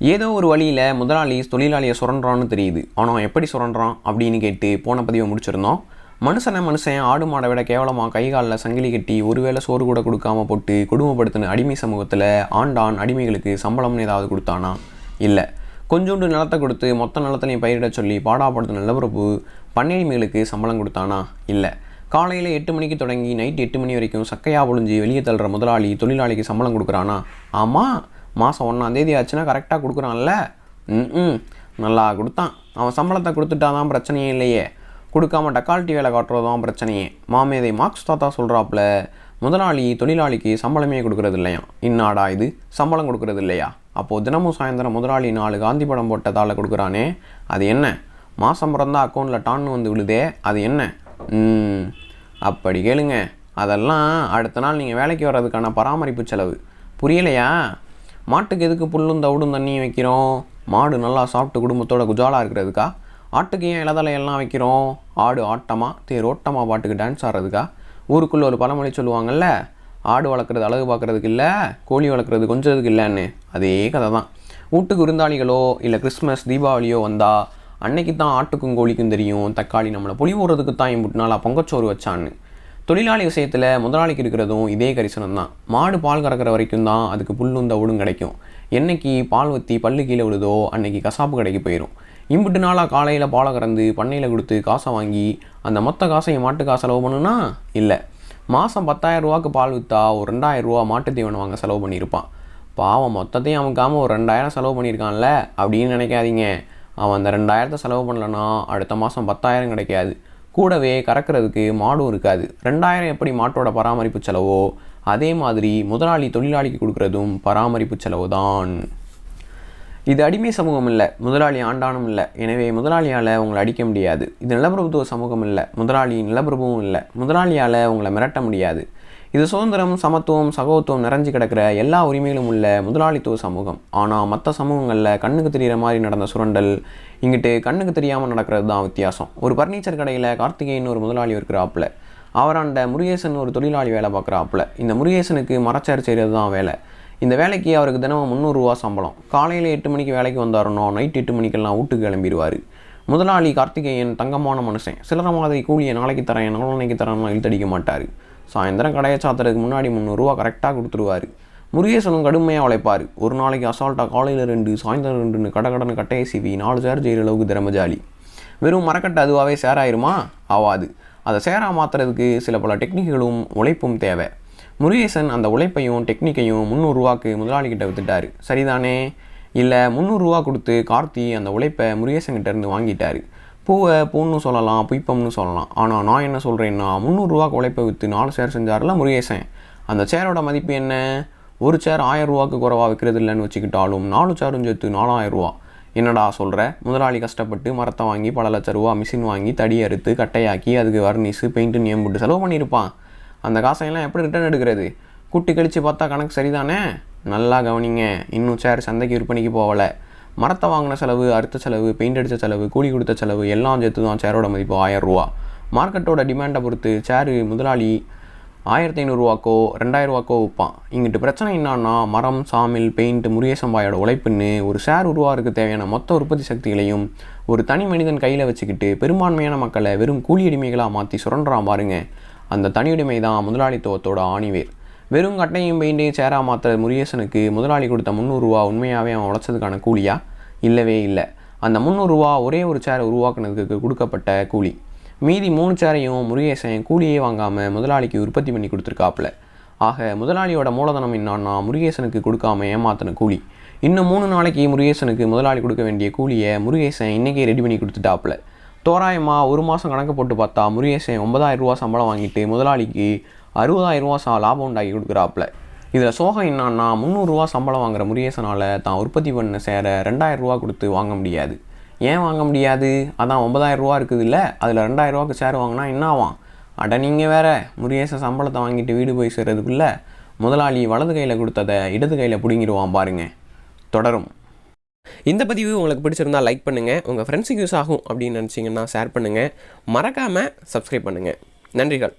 ஏதோ ஒரு வழியில் முதலாளி தொழிலாளியை சுரண்டான்னு தெரியுது. ஆனால் எப்படி சுரண்டுறான் அப்படின்னு கேட்டு போன பதிவை முடிச்சிருந்தோம். மனுஷனை மனுஷன் ஆடு மாடை விட கேவலமாக கை காலில் சங்கிலி கட்டி ஒருவேளை சோறு கூட கொடுக்காம போட்டு குடும்பப்படுத்தின அடிமை சமூகத்தில் ஆண்டான் அடிமைகளுக்கு சம்பளம்னு ஏதாவது கொடுத்தானா? இல்லை. கொஞ்சோண்டு நிலத்தை கொடுத்து மொத்த நிலத்திலையும் பயிரிட சொல்லி பாடாப்படுத்தின நிலப்பரப்பு பண்ணையடிமைகளுக்கு சம்பளம் கொடுத்தானா? இல்லை. காலையில் எட்டு மணிக்கு தொடங்கி நைட் எட்டு மணி வரைக்கும் சக்கையாக பொழிஞ்சு வெளியே தள்ளுற முதலாளி தொழிலாளிக்கு சம்பளம் கொடுக்குறானா? ஆமாம் மாதம் ஒன்றாந்தேதி ஆச்சுன்னா கரெக்டாக கொடுக்குறான்ல? ம் நல்லா கொடுத்தான். அவன் சம்பளத்தை கொடுத்துட்டாதான் பிரச்சனையே இல்லையே. கொடுக்காம டக்கால்ட்டி வேலை காட்டுறதுதான் பிரச்சனையே. மாமேதை மார்க்ஸ் தாத்தா சொல்கிறாப்புல முதலாளி தொழிலாளிக்கு சம்பளமே கொடுக்கறது இல்லையா? இன்னாடா இது? சம்பளம் கொடுக்கறது இல்லையா? அப்போது தினமும் சாயந்தரம் முதலாளி நாலு காந்தி படம் போட்டதால் கொடுக்குறானே. அது என்ன? மாதம் பிறந்தா அக்கௌண்ட்டில் டான்னு வந்து விழுதே? அது என்ன? ம் அப்படி கேளுங்க. அதெல்லாம் அடுத்த நாள் நீங்கள் வேலைக்கு வர்றதுக்கான பராமரிப்பு செலவு. புரியலையா? மாட்டுக்கு எதுக்கு புல்லும் தவிடும் தண்ணியும் வைக்கிறோம்? மாடு நல்லா சாப்பிட்டு குடும்பத்தோட குஜாலாக இருக்கிறதுக்கா? ஆட்டுக்கு ஏன் இலதலையெல்லாம் வைக்கிறோம்? ஆடு ஆட்டமாக தேர் ஓட்டமா பாட்டுக்கு டான்ஸ் ஆடுறதுக்கா? ஊருக்குள்ளே ஒரு பழமொழி சொல்லுவாங்கல்ல ஆடு வளர்க்குறது அழகு பார்க்குறதுக்கு இல்லை கோழி வளர்க்குறது கொஞ்சதுக்கு இல்லைன்னு. அதே கதை தான் வீட்டுக்கு விருந்தாளிகளோ இல்லை கிறிஸ்மஸ் தீபாவளியோ வந்தால் அன்னைக்கு தான் ஆட்டுக்கும் கோழிக்கும் தெரியும் தக்காளி நம்மளை புளி ஊறதுக்கு தான் இம்புட்டு நாளாக பொங்கச்சோறு வச்சான்னு. தொழிலாளி விஷயத்தில் முதலாளிக்கு இருக்கிறதும் இதே கரிசனம் தான் மாடு பால் கறக்கிற வரைக்கும் தான் அதுக்கு புல்லும் தவிடும் கிடைக்கும். என்னைக்கு பால் வத்தி பல்லு கீழே விழுதோ அன்னைக்கு கசாப்பு கடைக்கு போயிடும் இம்புட்டு நாளாக காலையில் பாலை கறந்து பண்ணையில் கொடுத்து காசை வாங்கி அந்த மொத்த காசையும் காசு செலவு பண்ணுனா இல்லை. மாதம் பத்தாயிரம் ரூபாக்கு பால் விற்றா ஒரு ரெண்டாயிரம் ரூபா மாட்டு தீவனம் வாங்க செலவு பண்ணியிருப்பான். பாவம் மொத்தத்தையும் அமுக்காமல் ஒரு ரெண்டாயிரம் செலவு பண்ணியிருக்கான்ல? அப்படின்னு நினைக்காதீங்க. அவன் அந்த ரெண்டாயிரத்தை செலவு பண்ணலன்னா அடுத்த மாதம் பத்தாயிரம் கிடைக்காது. கூடவே கறக்கிறதுக்கு மாடும் இருக்காது. ரெண்டாயிரம் எப்படி மாட்டோட பராமரிப்பு செலவோ அதே மாதிரி முதலாளி தொழிலாளிக்கு கொடுக்குறதும் பராமரிப்பு செலவு தான். இது அடிமை சமூகம் இல்லை முதலாளி ஆண்டானும் இல்லை. எனவே முதலாளியால் உங்களை அடிக்க முடியாது. இது நிலப்பிரபுத்துவ சமூகம் இல்லை முதலாளி நிலப்பிரபுவும் இல்லை. முதலாளியால் உங்களை மிரட்ட முடியாது. இது சுதந்திரம் சமத்துவம் சகோத்துவம் நிறைஞ்சு கிடக்கிற எல்லா உரிமைகளும் உள்ள முதலாளித்துவ சமூகம். ஆனால் மற்ற சமூகங்களில் கண்ணுக்கு தெரிகிற மாதிரி நடந்த சுரண்டல் இங்கிட்டு கண்ணுக்கு தெரியாமல் நடக்கிறது தான் வித்தியாசம். ஒரு பர்னிச்சர் கடையில் கார்த்திகேயன் ஒரு முதலாளி இருக்கிறாப்புல. அவராண்ட முருகேசன் ஒரு தொழிலாளி வேலை பார்க்குறாப்புல. இந்த முருகேசனுக்கு மரச்சேர் செய்கிறது தான் வேலை. இந்த வேலைக்கு அவருக்கு தினமும் முந்நூறுரூவா சம்பளம். காலையில் எட்டு மணிக்கு வேலைக்கு வந்தாருனோ நைட் எட்டு மணிக்கெல்லாம் வீட்டுக்கு கிளம்பிடுவார். முதலாளி கார்த்திகேயன் தங்கமான மனுஷன். சிலர மாதிரி கூலியை நாளைக்கு தரேன் நாளைக்கு தரேன்லாம் இழுத்தடிக்க மாட்டார். சாயந்தரம் கடையை சாத்துறதுக்கு முன்னாடி முந்நூறுரூவா கரெக்டாக கொடுத்துருவார். முருகேசனும் கடுமையாக உழைப்பார். ஒரு நாளைக்கு அசால்ட்டாக காலையில் ரெண்டு சாயந்தரம் ரெண்டுன்னு கடை கடன் கட்டையை சிவி நாலு சேர் செய்கிற அளவுக்கு திறமஜாலி வெறும் மரக்கட்டை அதுவாகவே சேராயிருமா ஆவாது. அதை சேரா மாற்றுறதுக்கு சில பல டெக்னிக்குகளும் உழைப்பும் தேவை. முருகேசன் அந்த உழைப்பையும் டெக்னிக்கையும் முந்நூறுரூவாக்கு முதலாளிகிட்ட வித்துட்டாரு. சரிதானே? இல்லை முந்நூறுரூவா கொடுத்து கார்த்தி அந்த உழைப்பை முருகேசன்கிட்டேருந்து வாங்கிட்டார். பூவை பூன்னு சொல்லலாம் புய்ப்பம்னு சொல்லலாம். ஆனால் நான் என்ன சொல்கிறேன்னா முந்நூறுரூவா உழைப்பை விற்று நாலு சேர் செஞ்சார்ல முருகேசன். அந்த சேரோட மதிப்பு என்ன? ஒரு சேர் ஆயிரம் ரூபாக்கு குறைவாக விற்கிறது இல்லைன்னு வச்சுக்கிட்டாலும் நாலு சேரும் சேர்த்து நாலாயிரம் ரூபா. என்னடா சொல்கிற முதலாளி கஷ்டப்பட்டு மரத்தை வாங்கி பல லட்ச ரூபா மிஷின் வாங்கி தடி அறுத்து கட்டையாக்கி அதுக்கு வர்னிஸு பெயிண்ட்டு நியம்பிட்டு செலவு பண்ணியிருப்பான் அந்த காசையெல்லாம் எப்படி ரிட்டர்ன் எடுக்கிறது? குட்டி கழித்து பார்த்தா கணக்கு சரிதானே? நல்லா கவனிங்க. இன்னும் சேர் சந்தைக்கு விற்பனைக்கு போகலை. மரத்தை வாங்கின செலவு அறுத்த செலவு பெயிண்ட் அடித்த செலவு கூலி கொடுத்த செலவு எல்லாம் சேர்த்து தான் சேரோட மதிப்பு ஆயிரம் ரூபா மார்க்கெட்டோட டிமாண்டை பொறுத்து சேரு முதலாளி ஆயிரத்தி ஐநூறுரூவாக்கோ ரெண்டாயிரரூவாக்கோ விற்பான். இங்கிட்டு பிரச்சனை என்னன்னா மரம் சாமில் பெயிண்ட் முருகேசம்பாயோட உழைப்புன்னு ஒரு ஷேர் உருவாருக்கு தேவையான மொத்த உற்பத்தி சக்திகளையும் ஒரு தனி மனிதன் கையில் வச்சுக்கிட்டு பெரும்பான்மையான மக்களை வெறும் கூலி அடிமைகளாக மாற்றி சுரண்டுறான் பாருங்க. அந்த தனியுடைமை தான் முதலாளித்துவத்தோட ஆணிவேர். வெறும் கட்டையும் பெயிண்டையும் சேரா மாற்ற முருகேசனுக்கு முதலாளி கொடுத்த முந்நூறுரூவா உண்மையாகவே அவன் உழைச்சதுக்கான கூலியா? இல்லவே இல்லை. அந்த முந்நூறுரூவா ஒரே ஒரு சேரை உருவாக்குனதுக்கு கொடுக்கப்பட்ட கூலி. மீதி மூணு சேரையும் முருகேசன் கூலியே வாங்காமல் முதலாளிக்கு உற்பத்தி பண்ணி கொடுத்துருக்காப்புல. ஆக முதலாளியோட மூலதனம் என்னான்னா முருகேசனுக்கு கொடுக்காம ஏமாத்தின கூலி. இன்னும் மூணு நாளைக்கு முருகேசனுக்கு முதலாளி கொடுக்க வேண்டிய கூலியை முருகேசன் இன்றைக்கே ரெடி பண்ணி கொடுத்துட்டாப்புல. தோராயமாக ஒரு மாதம் கணக்கு போட்டு பார்த்தா முருகேசன் ஒன்பதாயிரம் ரூபா சம்பளம் வாங்கிட்டு முதலாளிக்கு அறுபதாயிரம் ரூபா சா லாபம் உண்டாக்கி கொடுக்குறாப்புல. இதில் சோகம் என்னன்னா முந்நூறுரூவா சம்பளம் வாங்குற முருகேசனால் தான் உற்பத்தி பண்ண சேர ரெண்டாயிரம் ரூபா கொடுத்து வாங்க முடியாது. ஏன் வாங்க முடியாது? அதான் ஒன்பதாயிரம் ரூபா இருக்குது இல்லை அதில் ரெண்டாயிரம் ரூபாய்க்கு சேர் வாங்கினா என்ன அட நீங்கள் வேற முருகேசன் சம்பளத்தை வாங்கிட்டு வீடு போய் சேர்றதுக்குள்ள முதலாளி வலது கையில் கொடுத்ததை இடது கையில் பிடுங்கிடுவான் பாருங்க. தொடரும். இந்த பதிவு உங்களுக்கு பிடிச்சிருந்தா லைக் பண்ணுங்கள் உங்கள் ஃப்ரெண்ட்ஸுக்கு யூஸ் ஆகும் அப்படின்னு நினச்சிங்கன்னா ஷேர் பண்ணுங்கள் மறக்காமல் சப்ஸ்கிரைப் பண்ணுங்கள் நன்றிகள்.